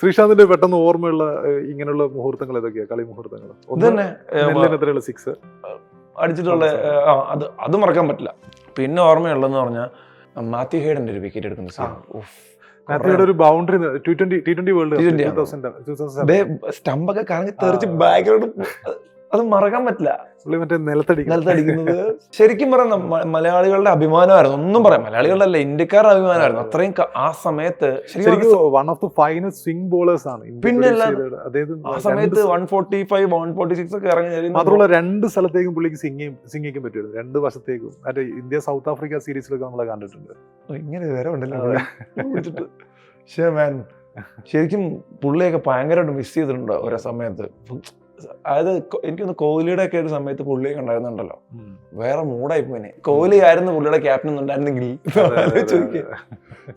ശ്രീശാന്തിന്റെ പെട്ടെന്ന് ഓർമ്മയുള്ള ഇങ്ങനെയുള്ള മുഹൂർത്തങ്ങൾ ഏതൊക്കെയാ? കളി മുഹൂർത്തങ്ങൾ. സിക്സ്? അടിച്ചിട്ടുള്ള അത് അത് മറക്കാൻ പറ്റില്ല. പിന്നെ ഓർമ്മയുള്ളതെന്ന് പറഞ്ഞാൽ മാത്യു ഹേഡന്റെ ഒരു വിക്കറ്റ് എടുക്കുന്ന. മാത്യുയുടെ ഒരു boundary T twenty T twenty world T20 two ആണ്. തൗസൻഡ് ടൂ തൗസൻഡ് ദേ സ്റ്റമ്പൊക്കെ കറങ്ങി തെറിച്ച്. ബാക്ക്ഗ്രൗണ്ട് അത് മറക്കാൻ പറ്റില്ല. നിലത്തടിക്കുന്നത്. ശരിക്കും പറയാം മലയാളികളുടെ അഭിമാനമായിരുന്നു. ഒന്നും പറയാം മലയാളികളുടെ അല്ല ഇന്ത്യക്കാരുടെ അഭിമാനമായിരുന്നു. അത്രയും ആ സമയത്ത് one of the final swing bowlers ആണ് പിന്നെ ആ രണ്ട് സമയത്ത് one forty five one forty six ഒക്കെ ഇറങ്ങി മാത്രമല്ല രണ്ട് സ്ഥലത്തേക്കും പുള്ളിക്ക് സിംഗിങ് സിംഗിക്കാൻ പറ്റുമായിരുന്നു. രണ്ട് വശത്തേക്കും. മറ്റേ ഇന്ത്യ സൗത്ത് ആഫ്രിക്ക സീരീസിലൊക്കെ നമ്മൾ കണ്ടിട്ടുണ്ട്. ഇങ്ങനെ വേറെ ഉണ്ടല്ലോ. ശരിക്കും പുള്ളിയൊക്കെ ഭയങ്കരമായിട്ട് മിസ് ചെയ്തിട്ടുണ്ട് ഓരോ സമയത്ത്. അതായത് എനിക്കൊന്ന് കോഹ്ലിയുടെ ഒക്കെ ഒരു സമയത്ത് പുള്ളിയൊക്കെ ഉണ്ടായിരുന്നുണ്ടല്ലോ. വേറെ മൂടായി പോയിനെ കോഹ്ലി ആയിരുന്നു പുള്ളിയുടെ ക്യാപ്റ്റൻ ഉണ്ടായിരുന്നെങ്കിൽ.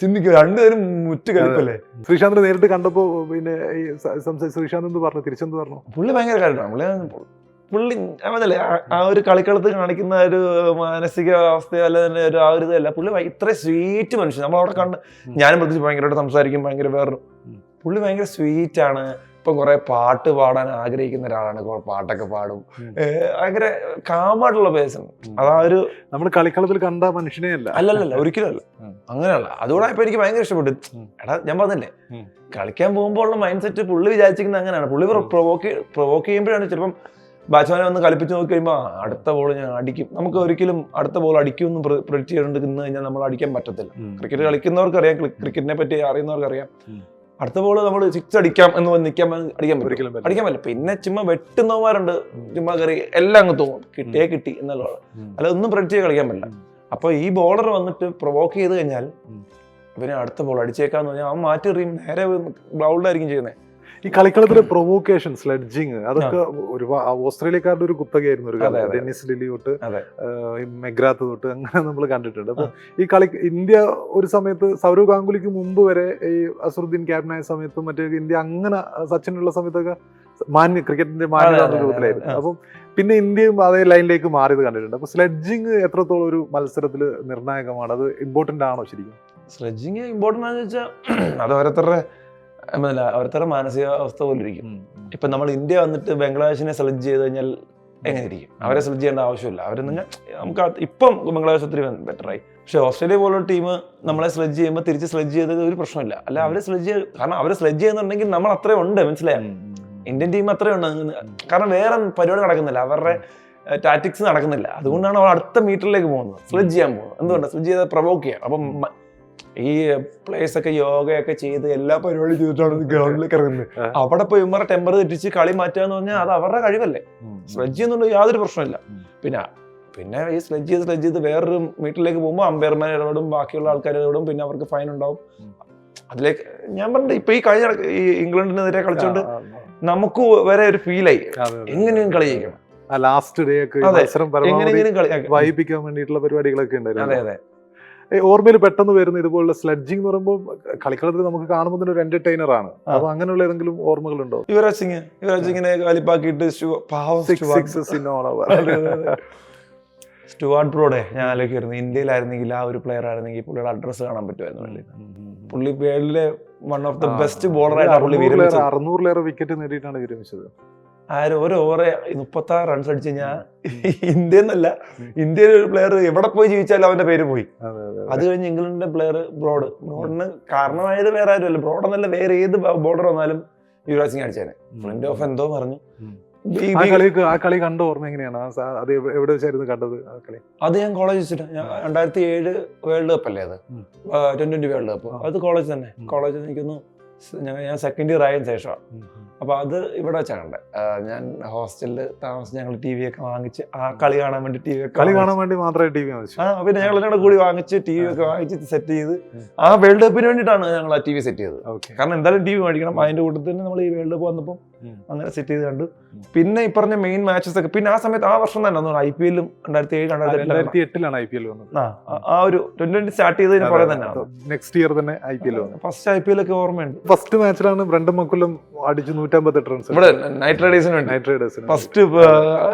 ചിന്തിക്കുക രണ്ടുപേരും മുറ്റ് കളിപ്പല്ലേ? ശ്രീശാന്ത് നേരിട്ട് കണ്ടപ്പോ പിന്നെ ശ്രീശാന്ത് എന്ത് പറഞ്ഞു തിരിച്ചെന്ത് പറഞ്ഞു? പുള്ളി ഭയങ്കര കാര്യമാണ്. പുള്ളി പുള്ളി അതല്ലേ ആ ഒരു കളിക്കളത്ത് കാണിക്കുന്ന ഒരു മാനസിക അവസ്ഥയോ അല്ല തന്നെ ഒരു ആ ഒരു ഇതല്ല പുള്ളി ഇത്ര സ്വീറ്റ് മനുഷ്യൻ. നമ്മൾ അവിടെ കണ്ട് ഞാനും പ്രത്യേകിച്ച് ഭയങ്കരമായിട്ട് സംസാരിക്കും ഭയങ്കര വേറൊരു പുള്ളി ഭയങ്കര സ്വീറ്റ് ആണ്. ഇപ്പൊ കുറെ പാട്ട് പാടാൻ ആഗ്രഹിക്കുന്ന ഒരാളാണ്. പാട്ടൊക്കെ പാടും. ഭയങ്കര കാമായിട്ടുള്ള പേഴ്സൺ. അതാ ഒരു നമ്മൾ കളിക്കളത്തിൽ കണ്ട മനുഷ്യനെ അല്ല. അല്ലല്ല ഒരിക്കലും അല്ല. അങ്ങനെയല്ല. അതുകൂടെ ഇപ്പൊ എനിക്ക് ഭയങ്കര ഇഷ്ടപ്പെട്ടു. എടാ ഞാൻ പറഞ്ഞില്ലേ. കളിക്കാൻ പോകുമ്പോൾ ഉള്ള മൈൻഡ് സെറ്റ് പുള്ളി വിചാരിച്ചിരിക്കുന്നത് അങ്ങനെയാണ്. പുള്ളി. പ്രൊവോക്ക് പ്രൊവോക്ക് ചെയ്യുമ്പോഴാണ് ചിലപ്പം ബാറ്റ്സ്മാനെ ഒന്ന് കളിപ്പിച്ച് നോക്കി കഴിയുമ്പോൾ അടുത്ത ബോൾ ഞാൻ അടിക്കും. നമുക്ക് ഒരിക്കലും അടുത്ത ബോൾ അടിക്കും എന്ന് പ്രൊഡിക്റ്റ് ചെയ്തുകൊണ്ട് നിന്ന് കഴിഞ്ഞാൽ നമ്മൾ അടിക്കാൻ പറ്റത്തില്ല. ക്രിക്കറ്റ് കളിക്കുന്നവർക്ക് അറിയാം ക്രിക്കറ്റിനെ പറ്റി അറിയുന്നവർക്ക് അറിയാം. അടുത്ത ബോൾ നമ്മൾ സിക്സ് അടിക്കാം എന്ന് പറഞ്ഞ് നിൽക്കാൻ അടിക്കാൻ പറ്റും. അടിക്കാൻ പറ്റില്ല. പിന്നെ ചുമ്മാ വെട്ടുന്നവന്മാരുണ്ട്. ചുമ്മാ കറി എല്ലാം അങ്ങ് തോന്നും. കിട്ടിയേ കിട്ടി എന്നുള്ളതാണ്. അല്ല ഒന്നും പ്രൊഡക്റ്റ് ചെയ്ത് കളിക്കാൻ പറ്റില്ല. അപ്പൊ ഈ ബോളർ വന്നിട്ട് പ്രൊവോക്ക് ചെയ്ത് കഴിഞ്ഞാൽ. ഇവനെ അടുത്ത ബോൾ അടിച്ചേക്കാന്ന് പറഞ്ഞാൽ അവൻ മാറ്റി എറിയും. നേരെ ഗ്രൗണ്ടിലായിരിക്കും ചെയ്യുന്നത്. ഈ കളിക്കളത്തിലെ പ്രൊവോക്കേഷൻ സ്ലെഡ്ജിങ് അതൊക്കെ ഒരുപാട് ഓസ്ട്രേലിയക്കാരുടെ ഒരു കുത്തകയായിരുന്നു ഒരു കാലം. ഡെന്നിസ് ലിലി തൊട്ട് മെഗ്രാത്ത് തൊട്ട് അങ്ങനെ നമ്മൾ കണ്ടിട്ടുണ്ട്. അപ്പൊ ഈ കളി ഇന്ത്യ ഒരു സമയത്ത് സൗരവ് ഗാംഗുലിക്ക് മുമ്പ് വരെ ഈ അസറുദ്ദീൻ ക്യാപ്റ്റനായ സമയത്തും മറ്റേ ഇന്ത്യ അങ്ങനെ സച്ചിനുള്ള സമയത്തൊക്കെ മാന്യ ക്രിക്കറ്റിന്റെ എന്ന രൂപത്തിലായിരുന്നു. അപ്പം പിന്നെ ഇന്ത്യയും അതേ ലൈനിലേക്ക് മാറിയത് കണ്ടിട്ടുണ്ട്. അപ്പൊ സ്ലെഡ്ജിങ് എത്രത്തോളം ഒരു മത്സരത്തിൽ നിർണായകമാണ്? അത് ഇമ്പോർട്ടന്റ് ആണോ ശരിക്കും? സ്ലെഡ്ജിങ് ഇമ്പോർട്ടന്റ് ആണെന്ന് വെച്ചാൽ അത് ഓരോരുത്തരുടെ എന്നല്ല ഓരോരുത്തരുടെ മാനസികാവസ്ഥ പോലെ ഇരിക്കും. ഇപ്പൊ നമ്മൾ ഇന്ത്യ വന്നിട്ട് ബംഗ്ലാദേശിനെ സെലക്ട് ചെയ്ത് കഴിഞ്ഞാൽ എങ്ങനെ ഇരിക്കും അവരെ സെലക്ട് ചെയ്യേണ്ട ആവശ്യമില്ല. അവർ നമുക്ക് ഇപ്പം ബംഗ്ലാദേശ് ഒത്തിരി ആയി. പക്ഷെ ഓസ്ട്രേലിയ പോലുള്ള ടീം നമ്മളെ സ്ലെഡ്ജ് ചെയ്യുമ്പോൾ തിരിച്ച് സ്ലെഡ്ജ് ചെയ്തത് ഒരു പ്രശ്നമില്ല. അല്ല അവരെ സ്ലെഡ്ജ് കാരണം അവരെ സ്ലെഡ്ജ് ചെയ്യുന്നുണ്ടെങ്കിൽ നമ്മൾ അത്രയും ഉണ്ട് മനസ്സിലായോ? ഇന്ത്യൻ ടീം അത്രയും ഉണ്ട്. കാരണം വേറെ പരിപാടി നടക്കുന്നില്ല. അവരുടെ ടാറ്റിക്സ് നടക്കുന്നില്ല. അതുകൊണ്ടാണ് അവർ അടുത്ത മീറ്ററിലേക്ക് പോകുന്നത്. സ്ലെഡ്ജ് ചെയ്യാൻ പോകുന്നത്. എന്തുകൊണ്ട്? സ്ലെഡ്ജ് ചെയ്ത് പ്രൊവോക്ക് ചെയ്യാം അപ്പം ഈ പ്ലേയേഴ്സ് ഒക്കെ യോഗയൊക്കെ ചെയ്ത് എല്ലാ പരിപാടിയും ചെയ്തിട്ടാണ് ഗ്രൗണ്ടിലേക്ക് ഇറങ്ങുന്നത്. അവിടെ പോയി ഇമ്മറെ ടെമ്പർ തെറ്റിച്ച് കളി മാറ്റുക എന്ന് പറഞ്ഞാൽ അത് അവരുടെ കഴിവല്ലേ? സ്ലെഡ്ജ് എന്നുള്ള യാതൊരു പ്രശ്നമില്ല പിന്നെ പിന്നെ ഈ സ്ലെഡ്ജ് ചെയ്ത് സ്ലെഡ്ജ് ചെയ്ത് വേറൊരു മീറ്റിലേക്ക് പോകുമ്പോൾ അമ്പയർമാർ ഇടപെടും ബാക്കിയുള്ള ആൾക്കാർ ഇടപെടും പിന്നെ അവർക്ക് ഫൈൻ ഉണ്ടാവും. അതിലേക്ക് ഞാൻ പറഞ്ഞിട്ട് ഇപ്പൊ ഈ കഴിഞ്ഞ ഈ ഇംഗ്ലണ്ടിനെതിരെ കളിച്ചോണ്ട് നമുക്ക് വരെ ഒരു ഫീലായി എങ്ങനെയും കളി ജയിക്കണം. ലാസ്റ്റ് ഡേ ഒക്കെ കളി വൈപ്പിക്കാൻ വേണ്ടിയിട്ടുള്ള പരിപാടികളൊക്കെ അതെ ഉണ്ടായിരുന്നു. അതെ ഏ, ഓർമ്മയിൽ പെട്ടെന്ന് വരുന്ന ഇതുപോലുള്ള സ്ലഡ്ജിങ് എന്ന് പറയുമ്പോൾ കളിക്കളത്തിൽ നമുക്ക് കാണുമ്പോൾ തന്നെ ഒരു എന്റർടൈനർ ആണ്. അപ്പൊ അങ്ങനെയുള്ള ഏതെങ്കിലും ഓർമ്മകളുണ്ടോ? യുവരാജ് സിംഗ് യുവരാജ് സിംഗിനെ വലിപ്പാക്കിയിട്ട് സ്റ്റുവാർട്ട്. ബ്രോഡെ ഞാൻ ആലോചിക്കായിരുന്നു ഇന്ത്യയിലായിരുന്നെങ്കിൽ ആ ഒരു പ്ലെയർ ആയിരുന്നെങ്കിൽ പുള്ളിയുടെ അഡ്രസ്സ് കാണാൻ പറ്റുമായിരുന്നു പുള്ളി. പുള്ളി വേൾഡിലെ വൺ ഓഫ് ദ ബെസ്റ്റ് ബോളറായിട്ടാണ് പുള്ളി അറുന്നൂറിലേറെ വിക്കറ്റ് നേടിയിട്ടാണ് വിരമിച്ചത്. ആര് ഒരു ഓവർ മുപ്പത്തി ആറ് റൺസ് അടിച്ചു കഴിഞ്ഞാൽ ഇന്ത്യ എന്നല്ല ഇന്ത്യയിലെ ഒരു പ്ലെയർ എവിടെ പോയി ജീവിച്ചാലും അവന്റെ പേര് പോയി. അതെ കഴിഞ്ഞ് ഇംഗ്ലണ്ടിന്റെ പ്ലെയർ ബ്രോഡ്. ബ്രോഡിന് കാരണമായത് വേറെ ആരുമല്ല. ബ്രോഡ് എന്നല്ല വേറെ ഏത് ബോർഡർ വന്നാലും യുവരാജ് സിംഗ് അടിച്ചേനെ. ഫ്രണ്ട് ഓഫ് എന്തോ പറഞ്ഞു. ആ കളി ആ കളി കണ്ട ഓർമ്മ എങ്ങനെയാണ്? അത് എവിടെ വെച്ചായിരുന്നു കണ്ടത് ആ കളി? അത് ഞാൻ കോളേജ് വെച്ചിട്ട് രണ്ടായിരത്തി ഏഴ് വേൾഡ് കപ്പ് അല്ലേ അത്. ട്വന്റി ട്വന്റി വേൾഡ് കപ്പ് അത് കോളേജ് തന്നെ. കോളേജ് കോളേജിൽ എനിക്കൊന്ന് ഞാൻ സെക്കൻഡ് ഇയർ ആയതിനു ശേഷമാണ്. അപ്പൊ അത് ഇവിടെ വെച്ചാണ് കണ്ടത് ഞാൻ ഹോസ്റ്റലിൽ താമസിച്ച് ഞങ്ങൾ ടി വി ഒക്കെ വാങ്ങിച്ച് ആ കളി കാണാൻ വേണ്ടി ടി വി കളി കാണാൻ വേണ്ടി മാത്രമേ ടി വി വാങ്ങിച്ചു. ആ പിന്നെ ഞങ്ങൾ എല്ലാവരും കൂടി വാങ്ങിച്ച് ടി വി ഒക്കെ വാങ്ങിച്ച് സെറ്റ് ചെയ്ത്. ആ വേൾഡ് കപ്പിന് വേണ്ടിയിട്ടാണ് ഞങ്ങൾ ആ ടി വി സെറ്റ് ചെയ്തത്. കാരണം എന്തായാലും ടി വി മേടിക്കണം. അതിന്റെ കൂട്ടത്തിൽ തന്നെ നമ്മൾ ഈ വേൾഡ് കപ്പ് വന്നപ്പോൾ ഉം. അങ്ങനെ സെറ്റ് ചെയ്ത് കണ്ടു. പിന്നെ ഈ പറഞ്ഞ മെയിൻ മാച്ചസ് ഒക്കെ പിന്നെ ആ സമയത്ത് ആ വർഷം തന്നെ ഐ പി എല്ലും രണ്ടായിരത്തി ഏഴ് രണ്ടായിരത്തി എട്ടിലാണ്. ഐ പി എൽ വന്നത്. ആ ഒരു ട്വന്റി ട്വന്റി സ്റ്റാർട്ട് ചെയ്തതിന് പുറകെ തന്നെ നെക്സ്റ്റ് ഇയർ തന്നെ I P L first I P L ഒക്കെ ഓർമ്മയുണ്ട്. ഫസ്റ്റ് മാച്ചിലാണ് രണ്ടും മക്കളും അടിച്ച് നൂറ്റമ്പത്തെട്ട് റൺസ് ഇവിടെ നൈറ്റ് റൈഡേഴ്സിന് വേണ്ടി. നൈറ്റ് റൈഡേഴ്സിന് ഫസ്റ്റ്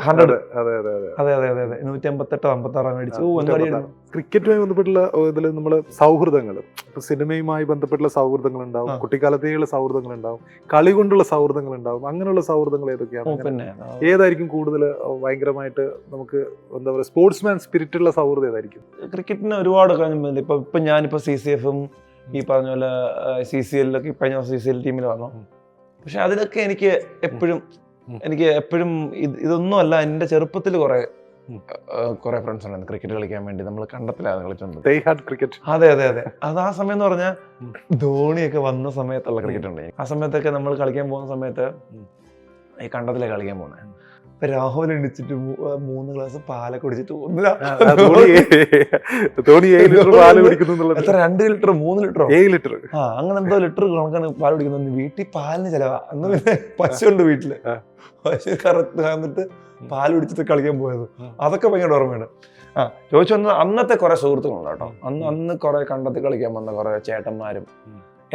ഹൺഡ്രഡ് അതെ അതെ അതെ അതെ. അതെ അതെ അതെ നൂറ്റി അമ്പത്തെട്ടോ അമ്പത്താറോ മേടിച്ചു. ഓ, എന്ത് അടിയായിരുന്നു. ക്രിക്കറ്റുമായി ബന്ധപ്പെട്ടുള്ള ഇതിൽ നമ്മൾ സൗഹൃദങ്ങൾ ഇപ്പൊ സിനിമയുമായി ബന്ധപ്പെട്ടുള്ള സൗഹൃദങ്ങൾ ഉണ്ടാവും. കുട്ടിക്കാലത്തേക്കുള്ള സൗഹൃദങ്ങൾ ഉണ്ടാവും കളി കൊണ്ടുള്ള സൗഹൃദങ്ങൾ ഉണ്ടാവും അങ്ങനെയുള്ള സൗഹൃദങ്ങൾ ഏതൊക്കെയാണ്? പിന്നെ ഏതായിരിക്കും കൂടുതൽ ഭയങ്കരമായിട്ട് നമുക്ക് എന്താ പറയുക സ്പോർട്സ്മാൻ സ്പിരിറ്റ് ഉള്ള സൗഹൃദം ഏതായിരിക്കും? ക്രിക്കറ്റിന് ഒരുപാട് ഇപ്പൊ ഇപ്പൊ ഞാനിപ്പോ സി സി എഫും ഈ പറഞ്ഞ പോലെ സി സി എല്ലൊക്കെ ഈ കഴിഞ്ഞ സി സി എൽ ടീമിൽ വന്നു. പക്ഷെ അതിലൊക്കെ എനിക്ക് എപ്പോഴും എനിക്ക് എപ്പോഴും ഇത് ഇതൊന്നുമല്ല എന്റെ ചെറുപ്പത്തിൽ കുറെ. കുറെ ഫ്രണ്ട്സ് ഉണ്ടായിരുന്നു ക്രിക്കറ്റ് കളിക്കാൻ വേണ്ടി നമ്മൾ കണ്ടത്തിലാണ് കളിച്ചോണ്ട്. അതെ അതെ അതെ. അത് ആ സമയം എന്ന് പറഞ്ഞാൽ ധോണിയൊക്കെ വന്ന സമയത്തുള്ള ക്രിക്കറ്റ് ഉണ്ട്. ആ സമയത്തൊക്കെ നമ്മൾ കളിക്കാൻ പോകുന്ന സമയത്ത് ഈ കണ്ടത്തിലെ കളിക്കാൻ പോകുന്നത് രാഹുൽ എണിച്ചിട്ട് മൂന്ന് ഗ്ലാസ് പാലൊക്കെ കുടിച്ചിട്ട് ഒന്നില്ല ധോണി ധോണി ഏഴ് ലിറ്റർ പാൽ കുടിക്കുന്നു എത്ര രണ്ട് ലിറ്റർ മൂന്ന് ലിറ്ററോ? ഏഴ് ലിറ്റർ. ആ അങ്ങനെ എന്തോ ലിറ്റർ കണക്കാണ് പാൽ കുടിക്കുന്നത്. വീട്ടിൽ പാലിന് ചെലവാ. അന്ന് പിന്നെ പശുണ്ട് വീട്ടിൽ. പശു കറത്ത് വന്നിട്ട് പാൽ കുടിച്ചിട്ട് കളിക്കാൻ പോയത്. അതൊക്കെ ഭയങ്കര ഓർമ്മയുണ്ട് ആ ചോദിച്ചു വന്നത് അന്നത്തെ കുറെ സുഹൃത്തുക്കളുണ്ട് കേട്ടോ. അന്ന് അന്ന് കുറെ കണ്ടത്തിൽ കളിക്കാൻ വന്ന കുറെ ചേട്ടന്മാരും.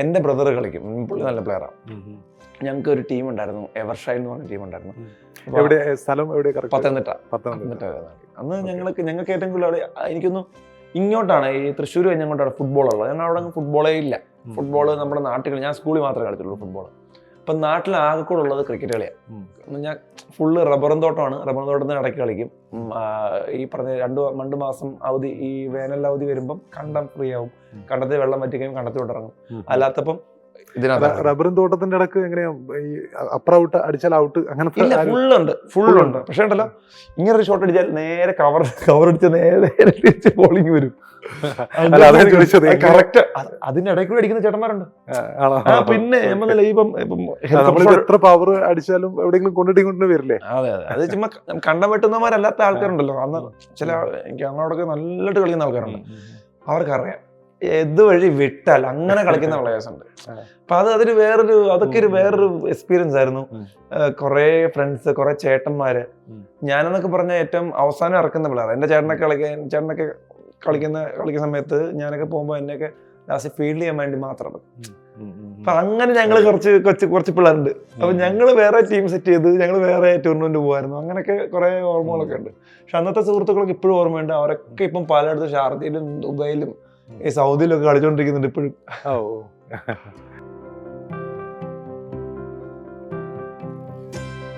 എന്റെ ബ്രദർ കളിക്കും. പുള്ളി നല്ല പ്ലെയറാണ് ഞങ്ങൾക്ക് ഒരു ടീം ഉണ്ടായിരുന്നു. എവർഷൈൽ എന്ന് പറഞ്ഞ ടീം ഉണ്ടായിരുന്നു. എവിടെ സ്ഥലം എവിടെ പത്തനംതിട്ട. പത്തനംതിട്ട. അന്ന് ഞങ്ങൾക്ക് ഞങ്ങൾക്ക് ഏറ്റവും കൂടുതൽ എനിക്കൊന്നും ഇങ്ങോട്ടാണ് ഈ തൃശ്ശൂർ കഴിഞ്ഞ അങ്ങോട്ടാണ് ഫുട്ബോൾ ഉള്ളത്. ഞങ്ങൾ അവിടെ ഫുട്ബോളേ ഇല്ല. ഫുട്ബോൾ നമ്മുടെ നാട്ടിൽ ഞാൻ സ്കൂളിൽ മാത്രമേ കളിച്ചിട്ടുള്ളൂ ഫുട്ബോൾ അപ്പം നാട്ടിൽ ആകെ കൂടെ ഉള്ളത് ക്രിക്കറ്റ് കളിയാണ് ഞാൻ ഫുള്ള് റബ്ബറും തോട്ടമാണ്. റബ്ബർ തോട്ടത്തിന് ഇടയ്ക്ക് കളിക്കും. ഈ പറഞ്ഞ രണ്ട് രണ്ട് മാസം അവധി ഈ വേനൽ അവധി വരുമ്പം കണ്ടം ഫ്രീ ആവും. കണ്ടത്തിൽ വെള്ളം വറ്റിക്കുകയും കണ്ടത്തിൽ ഇറങ്ങും. അല്ലാത്തപ്പം റബ്ബറും തോട്ടത്തിന്റെ ഇടയ്ക്ക് എങ്ങനെയാ ഈ അപ്പർ ഔട്ട് അടിച്ചാൽ ഔട്ട് അങ്ങനത്തെ ഫുൾ ഉണ്ട് ഫുള്ളുണ്ട് ഫുള്ളുണ്ട്. പക്ഷേ ഉണ്ടല്ലോ ഇങ്ങനെ ഒരു ഷോട്ട് അടിച്ചാൽ നേരെ കവർ കവർ അടിച്ച് നേരെ തിരിച്ച് ബോളിംഗ് വരും. കറക്റ്റ് അതിന്റെ ഇടയിൽ അടിക്കുന്ന ചേട്ടന്മാരുണ്ട്. ആ, പിന്നെ ഇപ്പം എത്ര പവർ അടിച്ചാലും എവിടെയെങ്കിലും കൊണ്ടിട്ട് കൊണ്ടു വരില്ലേ? അതെ അതെ. അത് ചുമ്മാ കണ്ടം വെട്ടുന്നവരല്ലാത്ത ആൾക്കാരുണ്ടല്ലോ. അന്ന് ചില എനിക്ക് അങ്ങോട്ടൊക്കെ നല്ലിട്ട് കളിക്കുന്ന ആൾക്കാരുണ്ട്. അവർക്കറിയാം. ഇതുവഴി വിട്ടാൽ അങ്ങനെ കളിക്കുന്ന പ്ലേയേഴ്സ് ഉണ്ട്. അപ്പൊ അത് അതൊരു വേറൊരു അതൊക്കെ ഒരു. വേറൊരു എക്സ്പീരിയൻസ് ആയിരുന്നു. കുറെ ഫ്രണ്ട്സ് കുറെ ചേട്ടന്മാര്. ഞാനെന്നൊക്കെ പറഞ്ഞ ഏറ്റവും അവസാനം ഇറക്കുന്ന പിള്ളേർ എന്റെ ചേട്ടനൊക്കെ കളിക്കാൻ ചേട്ടനൊക്കെ കളിക്കുന്ന കളിക്കുന്ന സമയത്ത് ഞാനൊക്കെ പോകുമ്പോൾ എന്നെയൊക്കെ ലാസ്റ്റ് ഫീൽഡ് ചെയ്യാൻ വേണ്ടി മാത്രം. അപ്പൊ അങ്ങനെ ഞങ്ങൾ കുറച്ച് കുറച്ച് കുറച്ച് പിള്ളേരുണ്ട്. അപ്പൊ ഞങ്ങൾ വേറെ ടീം സെറ്റ് ചെയ്ത് ഞങ്ങൾ വേറെ ടൂർണമെന്റ് പോകുമായിരുന്നു അങ്ങനെയൊക്കെ കുറെ ഓർമ്മകളൊക്കെ ഉണ്ട്. പക്ഷെ അന്നത്തെ സുഹൃത്തുക്കളൊക്കെ ഇപ്പോഴും ഓർമ്മയുണ്ട്. അവരൊക്കെ ഇപ്പം പലയിടത്തും ഷാർജയിലും ദുബൈയിലും ഈ സൗദിയിലൊക്കെ കളിച്ചോണ്ടിരിക്കുന്നുണ്ട് ഇപ്പോഴും. ഓ.